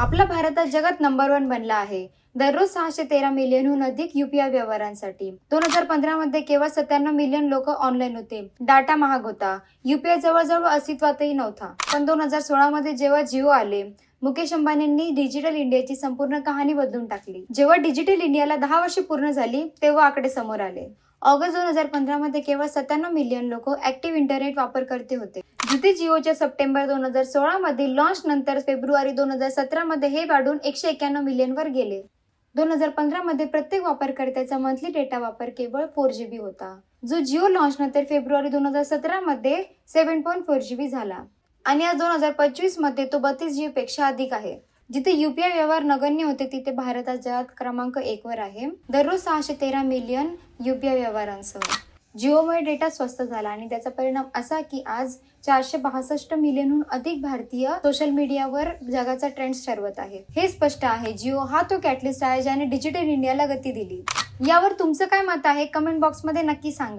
आपला भारत आज जगात नंबर वन बनला आहे. दररोज सहाशे तेरा मिलियनहून अधिक युपीआय व्यवहारांसाठी. दोन हजार पंधरा मध्ये केवळ सत्त्याण्णव मिलियन लोक ऑनलाईन होते. डाटा महाग होता. युपीआय जवळजवळ अस्तित्वातही नव्हता. पण दोन हजार सोळा मध्ये जेव्हा जिओ आले मुकेश अंबानींनी डिजिटल इंडियाची संपूर्ण कहाणी बदलून टाकली. जेव्हा डिजिटल इंडियाला दहा वर्षे पूर्ण झाली तेव्हा आकडे समोर आले. ऑगस्ट दोन हजार पंधरामध्ये केवळ सत्त्याण्णव मिलियन लोक ऍक्टिव्ह इंटरनेट वापरकर्ते होते. जिथे जिओच्या सप्टेंबर दोन हजार सोळामध्ये लॉन्च नंतर फेब्रुवारी दोन हजार सतरामध्ये हे वाढून एकशे एक्क्याण्णव मिलियनवर गेले. दोन हजार पंधरामध्ये प्रत्येक वापरकर्त्याचा मंथली डेटा वापर केवळ फोर जी बी होता. जो जिओ लॉन्च नंतर फेब्रुवारी दोन हजार सतरामध्ये seven point four G B झाला. आणि आज दोन हजार पंचवीसमध्ये तो बत्तीस जी पेक्षा अधिक आहे. जिथे युपीआय व्यवहार नगण्य होते तिथे भारत हा जगात क्रमांक एक वर आहे. दररोज सहाशे तेरा मिलियन युपीआय व्यवहारांसह. जिओमुळे डेटा स्वस्त झाला आणि त्याचा परिणाम असा की आज चारशे बासष्ट मिलियनहून अधिक भारतीय सोशल मीडियावर जगाचा ट्रेंड ठरवत आहे. हे स्पष्ट आहे जिओ हा तो कॅटलिस्ट आहे ज्याने डिजिटल इंडियाला गती दिली. यावर तुमचं काय मत आहे? कमेंट बॉक्समध्ये नक्की सांगा.